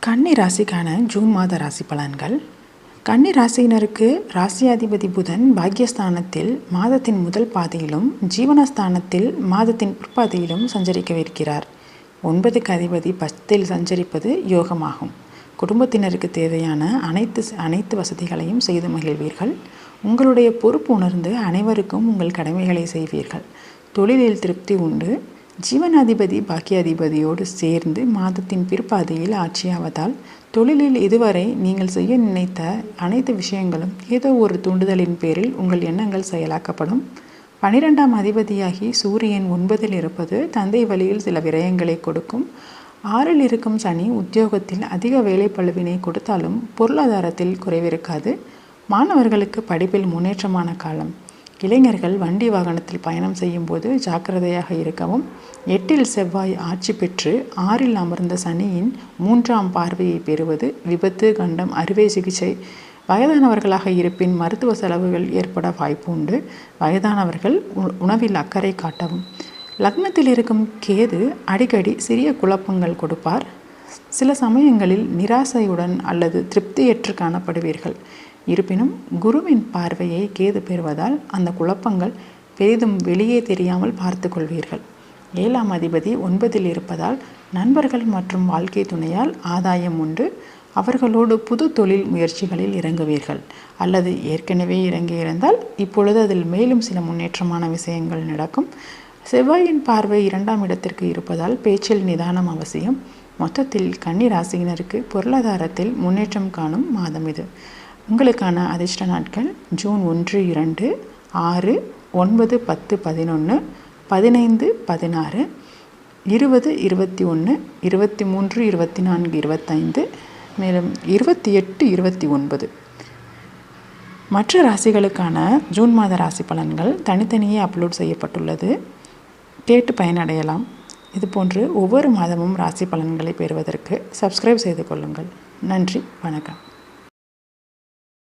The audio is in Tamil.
கன்னி ராசிக்கான ஜூன் மாத ராசி பலன்கள். கன்னி ராசியினருக்கு ராசியாதிபதி புதன் பாக்யஸ்தானத்தில் மாதத்தின் முதல் பாதையிலும் ஜீவனஸ்தானத்தில் மாதத்தின் பிற்பாதையிலும் சஞ்சரிக்கவிருக்கிறார். ஒன்பதுக்கு அதிபதி பத்தில் சஞ்சரிப்பது யோகமாகும். குடும்பத்தினருக்கு தேவையான அனைத்து அனைத்து வசதிகளையும் செய்து மகிழ்வீர்கள். உங்களுடைய பொறுப்பு உணர்ந்து அனைவருக்கும் உங்கள் கடமைகளை செய்வீர்கள். தொழிலில் திருப்தி உண்டு. ஜீவனாதிபதி பாக்கியாதிபதியோடு சேர்ந்து மாதத்தின் பிற்பாதையில் ஆட்சியாவதால் தொழிலில் இதுவரை நீங்கள் செய்ய நினைத்த அனைத்து விஷயங்களும் ஏதோ ஒரு தூண்டுதலின் பேரில் உங்கள் எண்ணங்கள் செயலாக்கப்படும். பனிரெண்டாம் அதிபதியாகி சூரியன் ஒன்பதில் இருப்பது தந்தை வழியில் சில விரயங்களை கொடுக்கும். ஆறில் இருக்கும் சனி உத்தியோகத்தில் அதிக வேலைப்பழுவினை கொடுத்தாலும் பொருளாதாரத்தில் குறைவிருக்காது. மாணவர்களுக்கு படிப்பில் முன்னேற்றமான காலம். இளைஞர்கள் வண்டி வாகனத்தில் பயணம் செய்யும்போது ஜாக்கிரதையாக இருக்கவும் எட்டில் செவ்வாய் ஆட்சி பெற்று ஆறில் அமர்ந்த சனியின் மூன்றாம் பார்வையை பெறுவது விபத்து கண்டம் அறுவை சிகிச்சை. வயதானவர்களாக இருப்பின் மருத்துவ செலவுகள் ஏற்பட வாய்ப்பு உண்டு. வயதானவர்கள் உணவில் அக்கறை காட்டவும். லக்னத்தில் இருக்கும் கேது அடிக்கடி சிறிய குழப்பங்கள் கொடுப்பார். சில சமயங்களில் நிராசையுடன் அல்லது திருப்தியற்று காணப்படுவீர்கள். இருப்பினும் குருவின் பார்வையை கேது பெறுவதால் அந்த குழப்பங்கள் பெரிதும் வெளியே தெரியாமல் பார்த்து கொள்வீர்கள். ஏழாம் அதிபதி ஒன்பதில் இருப்பதால் நண்பர்கள் மற்றும் வாழ்க்கை துணையால் ஆதாயம் உண்டு. அவர்களோடு புது தொழில் முயற்சிகளில் இறங்குவீர்கள். அல்லது ஏற்கனவே இறங்கியிருந்தால் இப்பொழுது அதில் மேலும் சில முன்னேற்றமான விஷயங்கள் நடக்கும். செவ்வாயின் பார்வை இரண்டாம் இடத்திற்கு இருப்பதால் பேச்சில் நிதானம் அவசியம். மொத்தத்தில் கன்னி ராசியினருக்கு பொருளாதாரத்தில் முன்னேற்றம் காணும் மாதம் இது. உங்களுக்கான அதிர்ஷ்ட நாட்கள் ஜூன் ஒன்று இரண்டு ஆறு ஒன்பது பத்து பதினொன்று பதினைந்து பதினாறு இருபது இருபத்தி ஒன்று இருபத்தி மூன்று இருபத்தி நான்கு இருபத்தைந்து மேலும் இருபத்தி எட்டு இருபத்தி ஒன்பது. மற்ற ராசிகளுக்கான ஜூன் மாத ராசி பலன்கள் தனித்தனியே அப்லோட் செய்யப்பட்டுள்ளது. கேட்டு பயனடையலாம். இதுபோன்று ஒவ்வொரு மாதமும் ராசி பலன்களை பெறுவதற்கு சப்ஸ்கிரைப் செய்து கொள்ளுங்கள். நன்றி வணக்கம்.